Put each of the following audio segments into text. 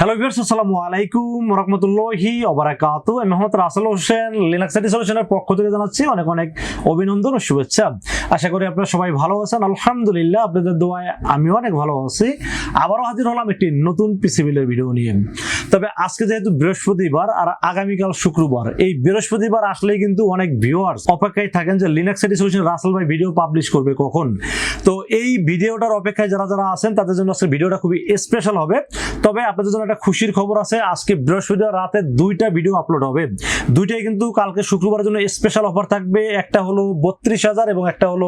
Hello viewers আসসালামু আলাইকুম, রহমতুল্লাহি ওবারাকাতু। আমি মোহাম্মদ রাসেল হোসেন লিনাক্স আইটি সলিউশনের পক্ষ থেকে জানাচ্ছি অনেক অনেক অভিনন্দন ও শুভেচ্ছা। আশা করি আপনারা সবাই ভালো আছেন, আলহামদুলিল্লাহ, আপনাদের দোয়ায় আমিও অনেক ভালো আছি। আবারও হাজির হলাম একটি নতুন পিসিবিলের ভিডিও নিয়ে। তবে আজকে যেহেতু বৃহস্পতিবার আর আগামীকাল শুক্রবার, এই বৃহস্পতিবার আসলেই কিন্তু অনেক ভিউয়ার্স অপেক্ষায় থাকেন যে লিনাক্স আইটি সলিউশন রাসেল ভাই ভিডিও পাবলিশ করবে কখন। তো এই ভিডিওটার অপেক্ষায় যারা যারা আছেন, তাদের জন্য আজকে ভিডিওটা খুবই স্পেশাল হবে। তবে আপনাদের জন্য একটা খুশির খবর আছে। আজকে বৃহস্পতিবার রাতে দুইটা ভিডিও আপলোড হবে। দুইটাই কিন্তু কালকে শুক্রবারের জন্য স্পেশাল অফার থাকবে। একটা হলো বত্রিশ হাজার এবং একটা হলো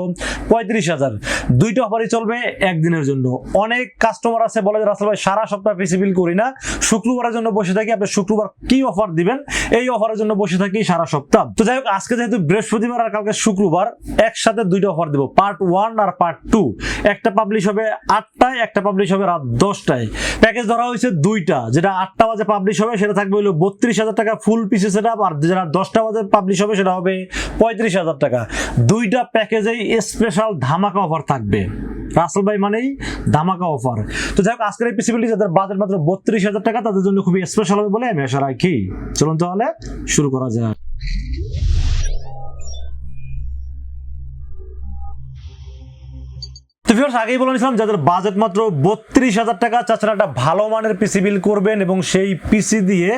পঁয়ত্রিশ হাজার। দুইটা অফারই চলবে একদিনের জন্য। অনেক কাস্টমার আছে, বলে যে, রাসেল ভাই, সারা সপ্তাহ পিসি বিল করি না। শুক্রবারের জন্য বসে থাকি, আপনি শুক্রবার কি অফার দিবেন? এই অফারের জন্য বসে থাকি সারা সপ্তাহ। তো যাই হোক, আজকে যেহেতু বৃহস্পতিবার আর কালকে শুক্রবার, একসাথে দুইটা অফার দিব। পার্ট ওয়ান আর পার্ট টু একটা পাবলিশ হবে আটটায়, একটা পাবলিশ হবে রাত দশটায়। প্যাকেজ ধরা হয়েছে দুইটা। যেটা আটটা বাজে পাবলিশ হবে, সেটা থাকবে হলো বত্রিশ হাজার টাকা ফুল পিসে সেট আর যেটা দশটা বাজে পাবলিশ হবে, সেটা হবে পঁয়ত্রিশ হাজার টাকা। দুইটা প্যাকেজেই স্পেশাল ধামাকা অফার থাকবে। রাসেল ভাই মানেই ধামাকা অফার তো যাই হোক, আজকের এই পিসিবিলিটি যাদের বাজেট মাত্র বত্রিশ হাজার টাকা, তাদের জন্য খুবই স্পেশাল হবে বলে আমি আশা রাখি। চলুন তাহলে শুরু করা যায় তো ভিউয়ার্স আগেই বলে নিয়েছিলাম, যাদের বাজেট মাত্র বত্রিশ হাজার টাকা তাছাড়া একটা ভালো মানের পিসি বিল করবেন এবং সেই পিসি দিয়ে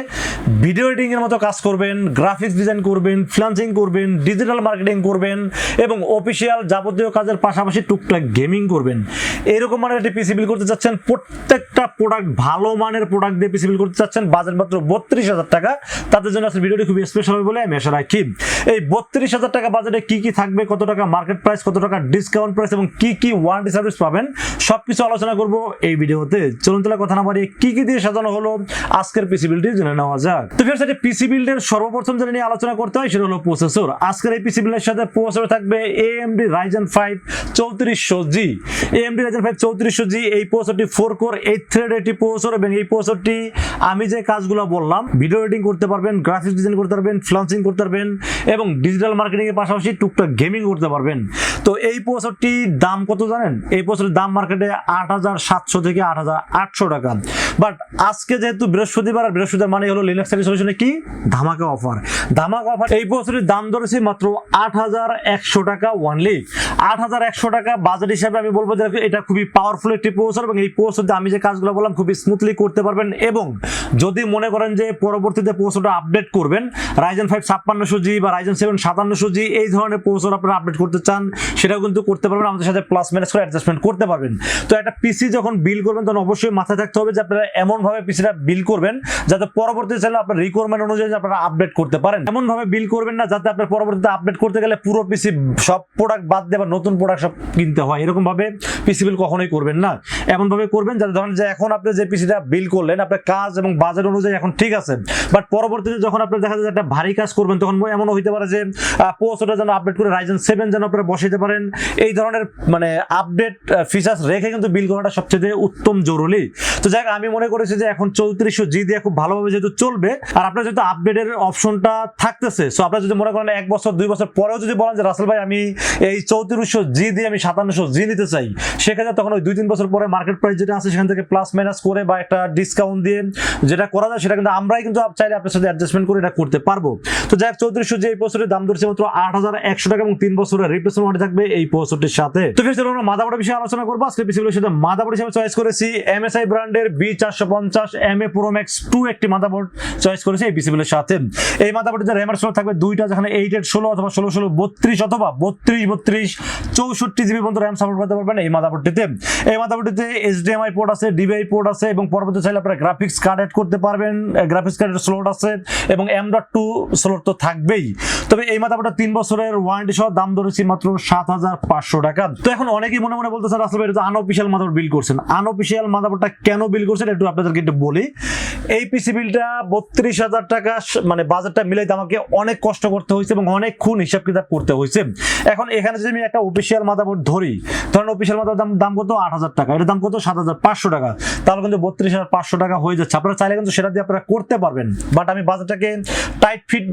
ভিডিও এডিটিং এর মতো কাজ করবেন গ্রাফিক্স ডিজাইন করবেন ফ্লান্সিং করবেন ডিজিটাল মার্কেটিং করবেন এবং অফিসিয়াল যাবতীয় কাজের পাশাপাশি টুকটাক গেমিং করবেন। এরকম মানের একটি পিসি বিল করতে চাচ্ছেন, প্রত্যেকটা প্রোডাক্ট ভালো মানের প্রোডাক্ট দিয়ে পিসি বিল করতে চাচ্ছেন বাজেট মাত্র বত্রিশ হাজার টাকা। তাদের জন্য আজকের ভিডিওটি খুবই স্পেশাল হবে বলে আমি আশা রাখি। এই বত্রিশ হাজার টাকা বাজেটে কি কি থাকবে, কত টাকা মার্কেট প্রাইস কত টাকা ডিসকাউন্ট প্রাইস এবং কি কি ওয়ারেন্টি সার্ভিস পাবেন। সবকিছু আলোচনা করব এই ভিডিওতে। চলুন তাহলে কথা না বাড়িয়ে কি কি দিয়ে সাজানো হলো আজকের পিসি বিলটি জেনে নেওয়া যাক। তো ফির সাথে পিসি বিল্ডের সর্বপ্রথম যেটা নিয়ে আলোচনা করতে হয় সেটা হলো প্রসেসর আজকের এই পিসি বিল্ডের সাথে প্রসেসর থাকবে এএমডি রাইজেন ফাইভ চৌত্রিশশো জি এএমডি রাইজেন ফাইভ চৌত্রিশশো জি এই প্রসেসরটি ফোর কোর এইট থ্রেড একটি প্রসেসর এবং এই প্রসেসরটি আমি যে কাজগুলো বললাম ভিডিও এডিটিং করতে পারবেন গ্রাফিক্স ডিজাইন করতে পারবেন ফ্লান্সিং করতে পারবেন এবং ডিজিটাল মার্কেটিং এর পাশাপাশি টুকটাক গেমিং করতে পারবেন। তো এই প্রসেসরটির দাম কত জানেন? এই প্রসেসরের দাম মার্কেটে আট হাজার সাতশো থেকে আট হাজার আটশো টাকা। বাট আজকে যেহেতু বৃহস্পতিবার, আর বৃহস্পতিবার মানে হলো লিনাক্স সলিউশনে কি? ধামাকা অফার ধামাকা অফার এই প্রসেসরের দাম ধরেছি মাত্র আট হাজার একশো টাকা ওয়ানলি আট হাজার একশো টাকা বাজেট হিসাবে আমি বলব যে এটা খুবই পাওয়ারফুল একটি প্রসেসর এবং এই প্রসেসর আমি যে কাজগুলো বললাম খুবই স্মুথলি করতে পারবেন এবং যদি মনে করেন যে পরবর্তীতে প্রসেসরটা আপডেট করবেন রাইজেন ফাইভ ছাপ্পান্নশো জি বা রাইজেন সেভেন সাতান্নশো জি এই ধরনের প্রসেসর আপনারা আপডেট করতে চান, সেটাও কিন্তু করতে পারবেন। আমাদের সাথে প্লাস মাইনাস করে অ্যাডজাস্টমেন্ট করতে পারবেন। তো একটা পিসি যখন বিল করবেন, তখন অবশ্যই মাথায় থাকতে হবে যে আপনারা এমনভাবে পিসিটা বিল করবেন যাতে পরবর্তী চাইলে আপনার রিকোয়ারমেন্ট অনুযায়ী আপনারা আপডেট করতে পারেন। এমনভাবে বিল করবেন না যাতে আপনার পরবর্তীতে আপডেট করতে গেলে পুরো পিসি সব প্রোডাক্ট বাদ আবার নতুন প্রোডাক্ট সব কিনতে হয়। এরকম ভাবে পিসি বিল কখনোই করবেন না। এমন ভাবে করবেন যাতে ধরেন যে এখন আপনি যে পিসিটা বিল করলেন, আপনার কাজ এবং বাজেট অনুযায়ী এখন ঠিক আছে। বাট পরবর্তীতে যখন আপনার দেখা যায় একটা ভারী কাজ করবেন, তখন এমন হইতে পারে যে পোস্টটা যেন আপডেট করে রাইজেন সেভেন যেন আপনারা বসাইতে পারেন। এই ধরনের মানে আপডেট ফিচার্স রেখে কিন্তু বিল করাটা সবচেয়ে উত্তম জরুরি। তো যাই আমি মনে করেছি যে এখন চৌত্রিশশো জি দিয়ে খুব ভালোভাবে যেহেতু চলবে, আর আপনার যেহেতু আপডেটের অপশনটা থাকতেছে সো আপনারা যদি মনে করেন এক বছর, দুই বছর পরেও যদি বলেন যে, রাসেল ভাই, আমি এই চৌত্রিশশো জি দিয়ে আমি সাতান্নশো জি নিতে চাই সেক্ষেত্রে তখন ওই দুই তিন বছর পরে মার্কেট প্রাইস যেটা আছে, সেখান থেকে প্লাস মাইনাস করে বা একটা ডিসকাউন্ট দিয়ে যেটা করা যায়, সেটা কিন্তু আমরাই কিন্তু চাইলে আপনার সাথে অ্যাডজাস্টমেন্ট করে এটা করতে পারব। তো যাই হোক চৌত্রিশশো যে এই বছরের দাম ধরছে মাত্র আট হাজার একশো টাকা এবং তিন বছরের রিপ্লেসমেন্ট থাকবে এই প্রসেসরটির সাথে। তো ফির আমরা মাদাবোর্ডের বিষয়ে আলোচনা করব। আজকে পিসিগুলোর সাথে মাদাবোর্ড হিসেবে চয়েস করেছি। এমএসআই ব্র্যান্ডের বি চারশো পঞ্চাশ M A pro max two একটি মাদাবোর্ড চয়েস করেছি এই পিসিগুলোর সাথে। এই মাদাবোর্ডের যে র্যামের স্লট থাকবে দুইটা, যেখানে এইট এইট ষোলো অথবা ষোলো ষোলো, বত্রিশ অথবা বত্রিশ বত্রিশ, চৌষট্টি জিবি পর্যন্ত র্যাম সাপোর্ট করতে পারবেন এই মাদাবোর্ডটিতে এই মাদাবোর্ডটিতে এইচডিএমআই পোর্ট আছে ডিবিআই পোর্ট আছে এবং পরবর্তী চাইলে আপনারা গ্রাফিক্স কার্ড অ্যাড করতে পারবেন। গ্রাফিক্স কার্ডের স্লট আছে এবং এম ডট টু স্লট তো থাকবেই। তবে এই মাদাবোর্ডটা তিন বছরের ওয়ারেন্টি সহ দাম ধরেছি মাত্র সাত হাজার পাঁচশো টাকা। তো এখন অনেকেই মনে মনে মনে বলতেছেন আসলে এটা আনঅফিসিয়াল মাদাবোর্ড বিল করছেন। আনঅফিসিয়াল মাদাবোর্ডটা কেন বিল করছেন? একটু আপনাদেরকে একটু বলি। এই পিসি বিলটা বত্রিশ হাজার টাকা মানে বাজারটা মিলাইতে আমাকে অনেক কষ্ট করতে হয়েছে এবং অনেক খুন হিসাব কিতাব করতে হয়েছে। এখন এখানে যদি আমি একটা অফিসিয়াল মাদাবোর্ড ধরি, ধরেন অফিসিয়াল মাদার দাম দাম কত? আট হাজার টাকা। এটার দাম কত? সাত হাজার পাঁচশো টাকা। তাহলে কিন্তু বত্রিশ হাজার পাঁচশো টাকা হয়ে যাচ্ছে। আপনারা চাইলে কিন্তু সেটা দিয়ে আপনারা করতে পারবেন। বাট আমি বাজারটাকে টাইট ফিট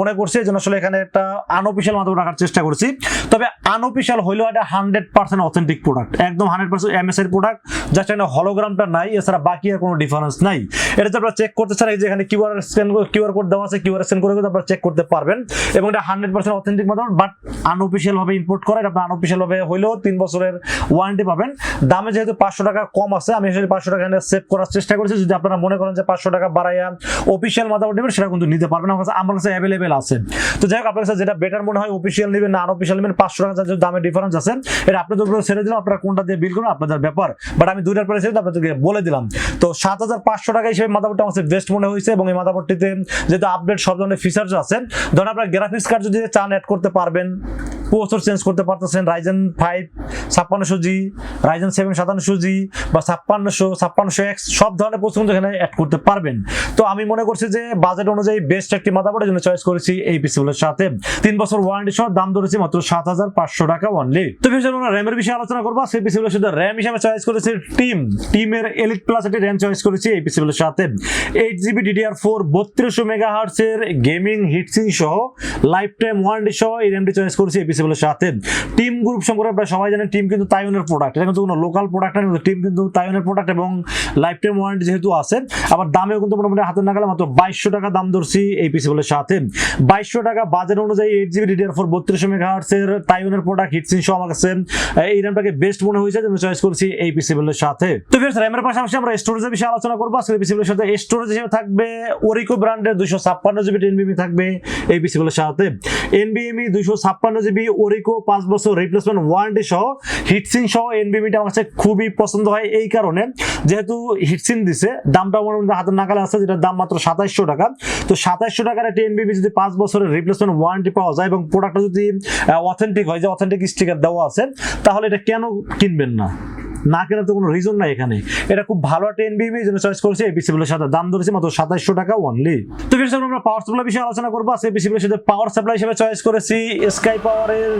মনে করছি জন্য আসলে এখানে একটা আনঅফিসিয়াল মাদাবোর্ড রাখার চেষ্টা করছি। তবে আনঅফিসিয়াল হইলেও এটা হান্ড্রেড পার্সেন্ট অথেন্টিক প্রোডাক্ট একদম hundred percent MSI product just এখানে হলোগ্রামটা নাই, এছাড়া বাকি আর কোনো ডিফারেন্স নাই। এটা আপনারা চেক করতে চান, এই যে এখানে কিউআর স্ক্যান কিউআর কোড দেওয়া আছে কিউআর স্ক্যান করে আপনারা চেক করতে পারবেন। এবং এটা hundred percent authentic mother but unofficial ভাবে ইম্পোর্ট করা, এটা আপনার আনঅফিসিয়াল ভাবে হইলেও তিন বছরের ওয়ারেন্টি পাবেন। দামে যেহেতু পাঁচশো টাকা কম আছে, আমি আসলে পাঁচশো টাকা এখানে সেভ করার চেষ্টা করেছি। যদি আপনারা মনে করেন যে পাঁচশো টাকা বাড়াইয়া অফিসিয়াল মাদার নেবেন, সেটা কিন্তু নিতে পারবেন। আমার কাছে আমার কাছে অ্যাভেলেবেল আছে। তো যাই হোক, আপনার কাছে যেটা বেটার মনে হয় অফিসিয়াল নেবেন, না আনঅফিসিয়াল নেবেন, পাঁচশো টাকা দামের ডিফারেন্স আছে, এটা আপনাদের উপরে ছেড়ে দিলাম, আপনারা কোনটা দিয়ে বিল করুন আপনাদের ব্যাপার। বাট আমি দুইটার পরে ছেড়ে আপনাদেরকে বলে দিলাম। তো সাত হাজার পাঁচশো টাকা হিসেবে মাদারবোর্ডটা আমার বেস্ট মনে হয়েছে এবং এই মাদাপুরটিতে যেহেতু আপডেট সব ধরনের ফিচার্স আছে, ধরেন আপনার গ্রাফিক্স কার্ড যদি চান অ্যাড করতে পারবেন। প্রসেসর চেঞ্জ করতে পারতেছেন। রাইজেন ফাইভ ছাপ্পান্নশো জি রাইজেন সেভেন সাতান্নশো জি বা ছাপ্পান্নশো ছাপ্পান্নশো এক্স সব ধরনের প্রসেসর কিন্তু এখানে অ্যাড করতে পারবেন। তো আমি মনে করছি যে বাজেট অনুযায়ী বেস্ট একটি মাদারবোর্ডের জন্য চয়েস করেছি এই পিসিগুলোর সাথে। তিন বছর ওয়ারেন্টি সহ দাম ধরেছি মাত্র সাত হাজার পাঁচশো টাকা অনলি তো ফিউচার আমরা র্যামের বিষয়ে আলোচনা করব। সেই পিসিগুলোর সাথে র্যাম হিসেবে চয়েস করেছি টিম টিমের এলিট প্লাস একটি র্যাম চয়েস করেছি এই পিসিগুলোর সাথে। এইট জিবি ডিডিআর ফোর বত্রিশশো মেগা হার্টসের গেমিং হিটসিং সহ লাইফ টাইম ওয়ারেন্টি সহ এই র্যামটি চয়েস করেছি এই পিসিগুলোর সাথে টিম গ্রুপ সম্পর্কে আপনারা সবাই জানেন টিম কিন্তু তাইওয়ানের প্রোডাক্ট এটা কিন্তু কোনো লোকাল প্রোডাক্ট না, কিন্তু টিম কিন্তু তাইওয়ানের প্রোডাক্ট এবং লাইফ টাইম ওয়ারেন্টি যেহেতু আছে, আবার দামেও কিন্তু মোটামুটি হাতের নাগালে মাত্র বাইশশো টাকা দাম ধরছি এই পিসিগুলোর সাথে। বাইশশো টাকা বাজেট অনুযায়ী এইট জিবি ডিডিআর ফোর বত্রিশশো মেগা হার্টসের তাইওয়ানের প্রোডাক্ট হিটসিং সহ আমার কাছে এই র্যামটাকে বেস্ট মনে হয়েছে, জন্য চয়েস করছি এই পিসিগুলোর সাথে। তো ফির র্যামের পাশাপাশি আমরা স্টোরেজের বিষয়ে আলোচনা করব। আজকে পিসিগুলোর সাথে স্টোরেজ হিসেবে থাকবে ওরিকো ব্র্যান্ডের দুইশো ছাপ্পান্ন জিবি এনবিএমি থাকবে এই পিসিগুলোর সাথে। এনবিএমি দুইশো ছাপ্পান্ন জিবি ওরিকো পাঁচ বছর রিপ্লেসমেন্ট ওয়ারেন্টি সহ হিটসিন সহ এনবিএমিটা আমার কাছে খুবই পছন্দ হয় এই কারণে। যেহেতু হিটসিন দিছে, দামটা মোটামুটি হাতের নাকালে আছে, যেটার দাম মাত্র সাতাইশশো টাকা। তো সাতাইশশো টাকার একটি এনবিবি যদি পাঁচ বছরের রিপ্লেসমেন্ট ওয়ারেন্টি পাওয়া যায় এবং প্রোডাক্টটা যদি অথেন্টিক হয়, যে অথেন্টিক স্টিকার দেওয়া আছে, তাহলে এটা কেন কিনবেন না? না কেনার তো কোনো রিজন নাই এখানে। এটা খুব ভালো একটা এনবিএমি জন্য চয়েস করেছি এই পিসিগুলোর সাথে। দাম ধরেছি মাত্র সাতাইশশো টাকা অনলি তো ফির আমরা পাওয়ার সাপ্লাই বিষয়ে আলোচনা করব। সেই পিসিগুলোর সাথে পাওয়ার সাপ্লাই হিসেবে চয়েস করেছি। স্কাই পাওয়ারের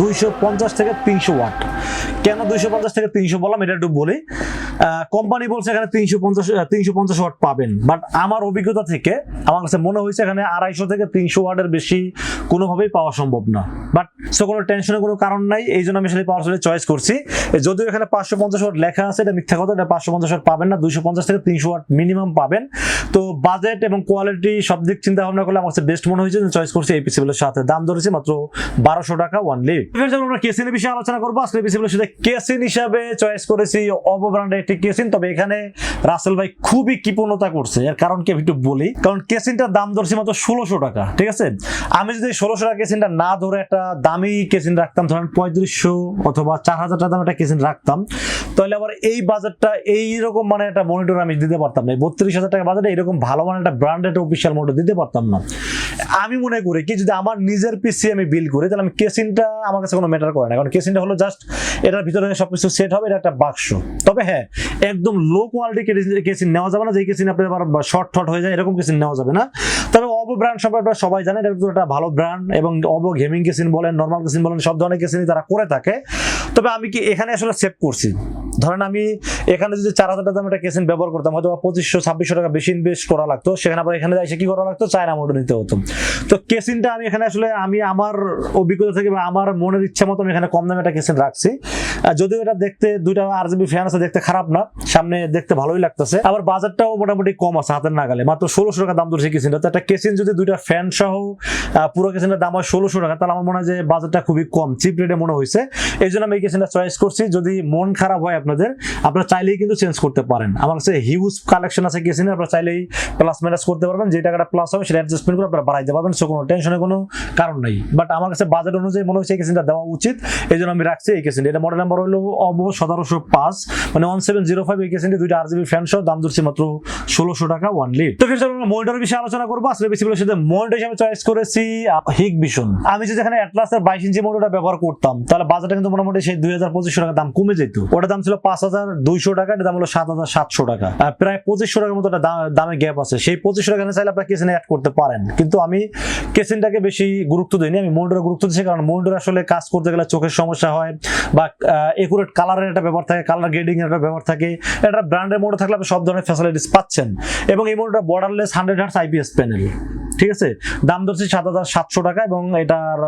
দুইশো পঞ্চাশ থেকে তিনশো ওয়াট কেন দুইশো পঞ্চাশ থেকে তিনশো বললাম? এটা একটু বলি। কোম্পানি বলছে এখানে তিনশো পঞ্চাশ তিনশো পঞ্চাশ ওয়াট পাবেন। বাট আমার অভিজ্ঞতা থেকে, আমার কাছে মনে হয়েছে এখানে আড়াইশো থেকে তিনশো ওয়াটের বেশি কোনোভাবেই পাওয়া সম্ভব না। বাট সো কোনো টেনশনের কোনো কারণ নাই। এই জন্য আমি আসলে পাওয়ার সাপ্লাই চয়েস করছি। যদিও এখানে পাঁচশো পঞ্চাশ ওয়াট লেখা আছে, এটা মিথ্যা কথা, এটা পাঁচশো পঞ্চাশ ওয়াট পাবেন না, দুইশো পঞ্চাশ থেকে তিনশো ওয়াট মিনিমাম পাবেন। তো বাজেট এবং কোয়ালিটি সব দিক চিন্তা ভাবনা করলে আমার বেস্ট মনে হয়েছে চয়েস করছি এই পিসিগুলোর সাথে। দাম ধরেছে মাত্র বারোশো টাকা ওয়ানলি আমরা কেসিনের বিষয়ে আলোচনা করব। আজকে পিসিগুলোর সাথে কেসিন হিসাবে চয়েস করেছি অবো ব্র্যান্ডের একটি কেসিন। তবে এখানে রাসেল ভাই খুবই কৃপণতা করছে, এর কারণ কি আমি একটু বলি। কারণ কেসিনটার দাম ধরছি মাত্র ষোলোশো টাকা, ঠিক আছে? আমি যদি ষোলোশো টাকা কেসিনটা না ধরে একটা দামি কেসিন রাখতাম, ধরেন পঁয়ত্রিশশো অথবা চার হাজার টাকা দাম একটা কেসিন রাখতাম তাহলে আবার এই বাজেটটা এইরকম মানে একটা মনিটর আমি দিতে পারতাম না। বত্রিশ হাজার টাকা বাজেটে এরকম ভালো মানে একটা ব্র্যান্ডেড অফিসিয়াল মনিটর দিতে পারতাম না। আমি মনে করি কি, যদি আমার নিজের পিসি আমি বিল করি, তাহলে আমি কেসিনটা আমার কাছে কোনো ম্যাটার করে না। কারণ কেসিনটা হলো জাস্ট এটার ভিতরে সবকিছু সেট হবে, এটা একটা বাক্স তবে হ্যাঁ একদম লো কোয়ালিটি কেসিন নেওয়া যাবে না। যে কেসিন আপনার আবার শর্ট শর্ট হয়ে যায়, এরকম কেসিন নেওয়া যাবে না। তবে অবো ব্র্যান্ড সম্পর্কে সবাই জানেন এটা একটা ভালো ব্র্যান্ড এবং অবো গেমিং কেসিন বলেন নর্মাল কেসিন বলেন, সব ধরনের কেসিনই তারা করে থাকে। তবে আমি কি এখানে আসলে সেভ করছি? ধরেন আমি এখানে যদি চার হাজার টাকা একটা কেসিন ব্যবহার করতাম হয়তো পঁচিশশো, ছাব্বিশশো টাকা বেশি ইনভেস্ট করা লাগতো। সেখানে আবার এখানে এসে কি করা লাগতো? চায়না মোটর নিতে হতো। তো কেসিনটা আমি এখানে আসলে আমি আমার অভিজ্ঞতা থেকে বা আমার মনের ইচ্ছা মতো আমি এখানে কম দামে একটা কেসিন রাখছি। যদিও এটা দেখতে দুইটা আর জিবি ফ্যান আছে, দেখতে খারাপ না, সামনে দেখতে ভালোই লাগতেছে। আবার বাজারটাও মোটামুটি কম আছে হাতের নাগালে, মাত্র ষোলোশো টাকা দাম ধরেছে কেসিনটা তো একটা কেসিন যদি দুইটা ফ্যান সহ পুরো কেসিনের দাম হয় ষোলোশো টাকা, তাহলে আমার মনে হয় যে বাজারটা খুবই কম চিপ রেটে মনে হয়েছে। এই জন্য আমি এই কেসিনটা চয়েস করছি। যদি মন খারাপ হয় আপনাদের, আপনারা চাইলেই কিন্তু চেঞ্জ করতে পারেন। আমার কাছে হিউজ কালেকশন আছে কেসিনে আপনারা চাইলেই প্লাস মাইনাস করতে পারবেন। যে টাকাটা প্লাস হবে, সেটা অ্যাডজাস্টমেন্ট করে আপনারা বাড়াইতে পারবেন। সো কোনো টেনশনের কোনো কারণ নেই। বাট আমার কাছে বাজেট অনুযায়ী মনে হচ্ছে এই কেসিনটা দেওয়া উচিত। এই জন্য আমি রাখছি এই কেসিনটা এটা মডেল নাম্বার হলো অব সতেরোশো পাঁচ। মানে ওয়ান সেভেন জিরো ফাইভ এই কেসিনটি দুইটা আর জিবি ফ্যান সহ, দাম ধরছে মাত্র ষোলোশো টাকা ওয়ান লিড তো ফির আমরা মনিটর বিষয়ে আলোচনা করব। আসলে বেসিক্যালি সাথে মনিটর হিসেবে চয়েস করেছি হিগ ভিশন আমি যদি এখানে অ্যাটলাসের বাইশ ইঞ্চি মনিটরটা ব্যবহার করতাম, তাহলে বাজারটা কিন্তু মোটামুটি সেই দুই হাজার পঁচিশশো টাকা দাম কমে যেত। ওটার দাম ছিল পাঁচ হাজার দুইশো টাকা দাম হলো সাত হাজার সাতশো টাকা। প্রায় পঁচিশশো টাকার মতো একটা দামে গ্যাপ আছে। সেই পঁচিশশো টাকা চাইলে আপনার কেসিনে অ্যাড করতে পারেন। কিন্তু আমি কেসিনটাকে বেশি গুরুত্ব দিইনি, আমি মনিটরে গুরুত্ব দিচ্ছি কারণ মনিটর আসলে কাজ করতে গেলে চোখের সমস্যা হয়, বা একুরেট কালারের একটা ব্যাপার থাকে কালার গ্রেডিং এর একটা ব্যাপার থাকে। এটা ব্র্যান্ডের মোটর থাকলে আপনি সব ধরনের ফ্যাসিলিটিস পাচ্ছেন। এবং এই মোটরটা borderless hundred hertz IPS panel ঠিক আছে? দাম ধরছি সাত হাজার সাতশো টাকা এবং এটার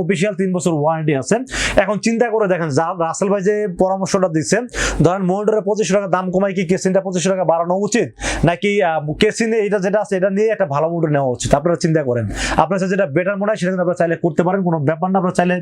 অফিসিয়াল তিন বছর ওয়ারেন্টি আছে। এখন চিন্তা করে দেখেন, যা রাসেল ভাই যে পরামর্শটা দিচ্ছেন, ধরেন মোল্ডারের পঁচিশশো টাকা দাম কমাই কি কেসিনটা পঁচিশশো টাকা বাড়ানো উচিত? নাকি কেসিনে এটা যেটা আছে, এটা নিয়ে একটা ভালো মোটর নেওয়া উচিত? আপনারা চিন্তা করেন। আপনার যেটা বেটার মনে হয়, সেটা আপনারা চাইলে করতে পারেন, কোনো ব্যাপার না, আপনারা চাইলে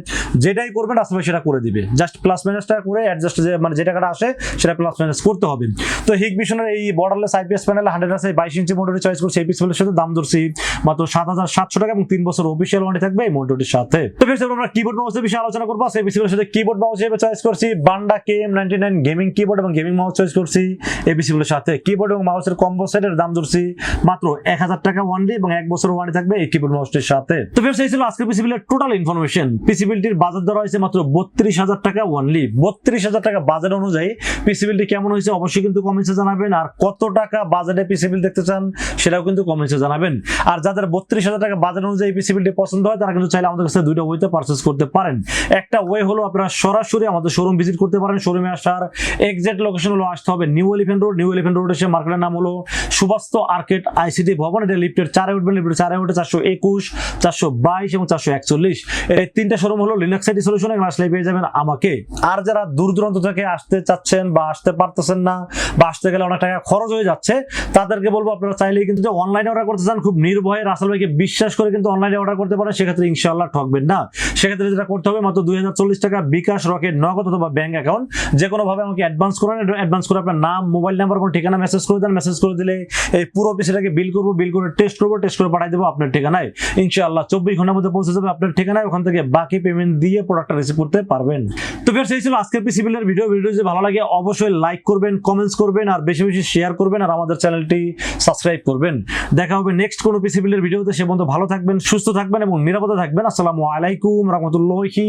যেটাই করবেন, রাসেল ভাই সেটা করে দিবে। জাস্ট প্লাস মাইনাসটা করে অ্যাডজাস্ট যে মানে যে টাকাটা আসে, সেটা প্লাস মাইনাস করতে হবে। তো হিগ মিশনের এই বর্ডারলেস আইপিএস প্যানেল হান্ড্রেড আছে, বাইশ ইঞ্চি মোটরে চয়েস করছে, এই পিসেলের সাথে দাম ধরছি মাত্র সাত হাজার সাতশো টাকা এবং তিন বছর অফিসিয়াল ওয়ারেন্টি থাকবে এই মোটরটির সাথে। তো আমরা কিবোর্ড মাউসের বিষয়ে আলোচনা করব। সেই পিসিবিলের সাথে কিবোর্ড মাউস হিসেবে চয়েস করছি বান্ডা K M ninety nine gaming keyboard এবং গেমিং মাউস চয়েস করছি এই পিসিবিলের সাথে। কিবোর্ড এবং মাউসের কম্বো সেটের দাম ধরছি মাত্র এক হাজার টাকা ওয়ারেন্টি এবং এক বছর ওয়ারেন্টি থাকবে এই কিবোর্ড মাউসটির সাথে। তো ফের সেই ছিল আজকের পিসিবিলের টোটাল ইনফরমেশন পিসিবিলটির বাজার দর হয়েছে মাত্র বত্রিশ হাজার টাকা ওয়ানলি বত্রিশ হাজার টাকা বাজার অনুযায়ী পিসিবিলটি কেমন হয়েছে অবশ্যই কিন্তু কমেন্টসে জানাবেন। আর কত টাকা বাজেটে পিসিবিল দেখতে চান সেটাও কিন্তু কমেন্টসে জানাবেন। আর যাদের বত্রিশ হাজার টাকা বাজার অনুযায়ী পিসিবিলটি পছন্দ হয়, তারা কিন্তু চাইলে আমাদের কাছে দুইটা ওয়েতে পারচেস করতে পারেন। একটা ওয়ে হলো আপনারা সরাসরি আমাদের শোরুম ভিজিট করতে পারেন। শোরুমে আসার এক্সাক্ট লোকেশন হলো আসতে হবে New Elephant Road New Elephant Road এসে মার্কেটের নাম হলো সুবাস্ত আর্কেট আইসিটি ভবন। এটা লিফটের চারে উঠবেন। লিফটের চারে উঠে চারশো একুশ, চারশো বাইশ এবং চারশো একচল্লিশ। এই তিনটা শোরুম হলো লিনাক্স আইটি সলিউশন এবং আসলে পেয়ে যাবেন আমাকে। আর যারা দূর দূরান্ত থেকে আসতে চাচ্ছেন বা আসতে পারতেছেন না বা আসতে গেলে অনেক টাকা খরচ হয়ে যাচ্ছে, তাদেরকে বলব আপনারা চাইলেই কিন্তু যে অনলাইনে অর্ডার করতে চান, খুব নির্ভয়ে রাসেল ভাইকে বিশ্বাস করে কিন্তু অনলাইনে অর্ডার করতে পারেন সেক্ষেত্রে ইনশাআল্লাহ ঠকবেন না। সেক্ষেত্রে যেটা করতে হবে, মাত্র দুই টাকা বিকাশ রকেট নগদ অথবা ব্যাংক অ্যাকাউন্ট যে কোনো ভাবে আমাকে অ্যাডভান্স করেন অ্যাডভান্স করে আপনার নাম মোবাইল নাম্বার কোনো ঠিকানা মেসেজ করে দেন মেসেজ করে দিলে এই পুরো বিষয়টাকে বিল করব বিল করে টেস্ট করব টেস্ট করে পাঠিয়ে দেবো আপনার ঠিকানায়। ইনশাআল্লাহ চব্বিশ ঘণ্টার মধ্যে পৌঁছে যাবে আপনার ঠিকানায়, ওখান থেকে বাকি পেমেন্ট দিয়ে প্রোডাক্টটা রিসিভ করতে পারবেন। তো ফের সেই ছিল আজকের পিসি বিলের ভিডিও ভিডিও যদি ভালো লাগে, অবশ্যই লাইক করবেন কমেন্টস করবেন, আর বেশি বেশি শেয়ার করবেন, আর আমাদের চ্যানেলটি সাবস্ক্রাইব করবেন। দেখা হবে নেক্সট কোনো পিসি বিলের ভিডিওতে সে বন্ধু ভালো থাকবেন সুস্থ থাকবেন এবং নিরাপদে থাকবেন। আসসালামু আলাইকুম রহমতুল্লাহি